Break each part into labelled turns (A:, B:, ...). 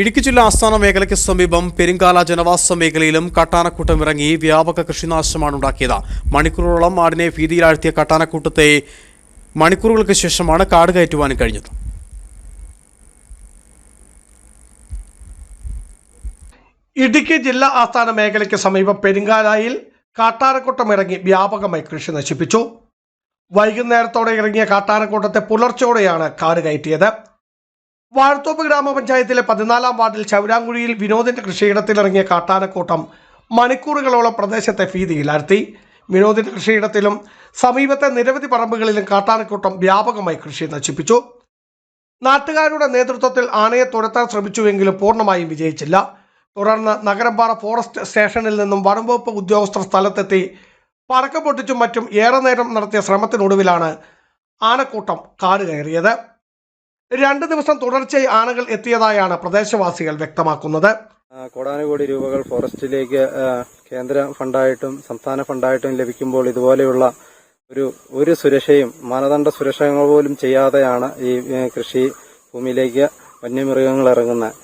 A: ഇടുക്കി ജില്ലാ ആസ്ഥാന മേഖലയ്ക്ക് സമീപം പെരിങ്കാല ജനവാസ മേഖലയിലും കട്ടാനക്കൂട്ടം ഇറങ്ങി വ്യാപക കൃഷിനാശമാണ് ഉണ്ടാക്കിയത്. മണിക്കൂറുകളോളം ആടിനെ ഭീതിയിലാഴ്ത്തിയ കട്ടാനക്കൂട്ടത്തെ മണിക്കൂറുകൾക്ക് ശേഷമാണ് കാട് കയറ്റുവാൻ കഴിഞ്ഞത്.
B: ഇടുക്കി ജില്ലാ ആസ്ഥാന മേഖലയ്ക്ക് സമീപം പെരിങ്കാലായിൽ കാട്ടാനക്കൂട്ടം ഇറങ്ങി വ്യാപകമായി കൃഷി നശിപ്പിച്ചു. വൈകുന്നേരത്തോടെ ഇറങ്ങിയ കാട്ടാനക്കൂട്ടത്തെ പുലർച്ചോടെയാണ് കാട് കയറ്റിയത്. വാഴത്തോപ്പ് ഗ്രാമപഞ്ചായത്തിലെ പതിനാലാം വാർഡിൽ ചൗരാങ്കുഴിയിൽ വിനോദിന്റെ കൃഷിയിടത്തിലിറങ്ങിയ കാട്ടാനക്കൂട്ടം മണിക്കൂറുകളോളം പ്രദേശത്തെ ഭീതിയിലാഴ്ത്തി വിനോദിന്റെ കൃഷിയിടത്തിലും സമീപത്തെ നിരവധി പറമ്പുകളിലും കാട്ടാനക്കൂട്ടം വ്യാപകമായി കൃഷി നശിപ്പിച്ചു. നാട്ടുകാരുടെ നേതൃത്വത്തിൽ ആനയെ തുരത്താൻ ശ്രമിച്ചുവെങ്കിലും പൂർണമായും വിജയിച്ചില്ല. തുടർന്ന് നഗരമ്പാറ ഫോറസ്റ്റ് സ്റ്റേഷനിൽ നിന്നും വനംവകുപ്പ് ഉദ്യോഗസ്ഥർ സ്ഥലത്തെത്തി പടക്കം പൊട്ടിച്ചും മറ്റും ഏറെ നേരം നടത്തിയ ശ്രമത്തിനൊടുവിലാണ് ആനക്കൂട്ടം കാട് കയറിയത്. രണ്ട് ദിവസം തുടർച്ചയായി ആനകൾ എത്തിയതായാണ് പ്രദേശവാസികൾ വ്യക്തമാക്കുന്നത്.
C: കോടാനുകോടി രൂപകൾ ഫോറസ്റ്റിലേക്ക് കേന്ദ്ര ഫണ്ടായിട്ടും സംസ്ഥാന ഫണ്ടായിട്ടും ലഭിക്കുമ്പോൾ ഇതുപോലെയുള്ള ഒരു ഒരു സുരക്ഷയും മാനദണ്ഡ സുരക്ഷകൾ പോലും ചെയ്യാതെയാണ് ഈ കൃഷി ഭൂമിയിലേക്ക് വന്യമൃഗങ്ങൾ ഇറങ്ങുന്നത്.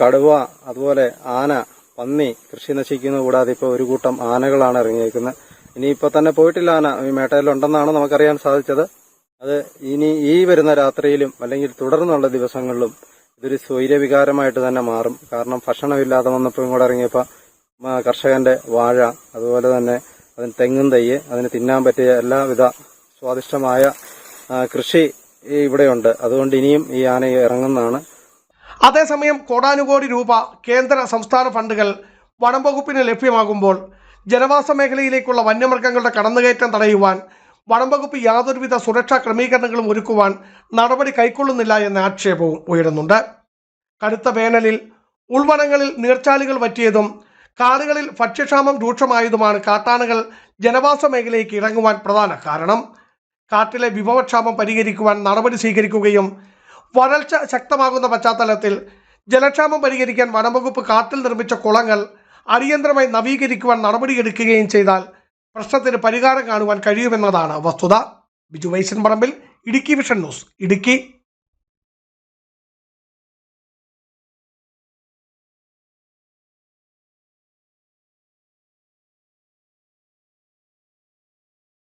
C: കടുവ അതുപോലെ ആന പന്നി കൃഷി നശിക്കുന്നത് കൂടാതെ ഇപ്പോൾ ഒരു കൂട്ടം ആനകളാണ് ഇറങ്ങിയിരിക്കുന്നത്. ഇനിയിപ്പോൾ തന്നെ പോയിട്ടില്ല ആന. ഈ മേട്ടയിലുണ്ടെന്നാണ് നമുക്കറിയാൻ സാധിച്ചത്. അത് ഇനി ഈ വരുന്ന രാത്രിയിലും അല്ലെങ്കിൽ തുടർന്നുള്ള ദിവസങ്ങളിലും ഇതൊരു സ്വൈര്യവികാരമായിട്ട് തന്നെ മാറും. കാരണം ഭക്ഷണമില്ലാതെ വന്നപ്പോൾ ഇങ്ങോട്ട് ഇറങ്ങിയപ്പോൾ കർഷകന്റെ വാഴ അതുപോലെ തന്നെ അതിന് തെങ്ങും തയ്യ് അതിന് തിന്നാൻ പറ്റിയ എല്ലാവിധ സ്വാദിഷ്ടമായ കൃഷി ഇവിടെയുണ്ട്. അതുകൊണ്ട് ഇനിയും ഈ ആന ഇറങ്ങുന്നതാണ്.
B: അതേസമയം കോടാനുകോടി രൂപ കേന്ദ്ര സംസ്ഥാന ഫണ്ടുകൾ വനം വകുപ്പിന് ലഭ്യമാകുമ്പോൾ ജനവാസ മേഖലയിലേക്കുള്ള വന്യമൃഗങ്ങളുടെ കടന്നുകയറ്റം തടയുവാൻ വനം വകുപ്പ് യാതൊരുവിധ സുരക്ഷാ ക്രമീകരണങ്ങളും ഒരുക്കുവാൻ നടപടി കൈക്കൊള്ളുന്നില്ല എന്ന ആക്ഷേപവും ഉയരുന്നുണ്ട്. കടുത്ത വേനലിൽ ഉൾവനങ്ങളിൽ നീർച്ചാലുകൾ പറ്റിയതും കാടുകളിൽ ഭക്ഷ്യക്ഷാമം രൂക്ഷമായതുമാണ് കാട്ടാനകൾ ജനവാസ മേഖലയിലേക്ക് ഇറങ്ങുവാൻ പ്രധാന കാരണം. കാട്ടിലെ വിഭവക്ഷാമം പരിഹരിക്കുവാൻ നടപടി സ്വീകരിക്കുകയും വരൾച്ച ശക്തമാകുന്ന പശ്ചാത്തലത്തിൽ ജലക്ഷാമം പരിഹരിക്കാൻ വനംവകുപ്പ് കാട്ടിൽ നിർമ്മിച്ച കുളങ്ങൾ അടിയന്തരമായി നവീകരിക്കുവാൻ നടപടിയെടുക്കുകയും ചെയ്താൽ പ്രശ്നത്തിന് പരിഹാരം കാണുവാൻ കഴിയുമെന്നതാണ് വസ്തുത. ബിജു വൈശൻ പറമ്പിൽ ഇടുക്കി വിഷൻ ന്യൂസ് ഇടുക്കി.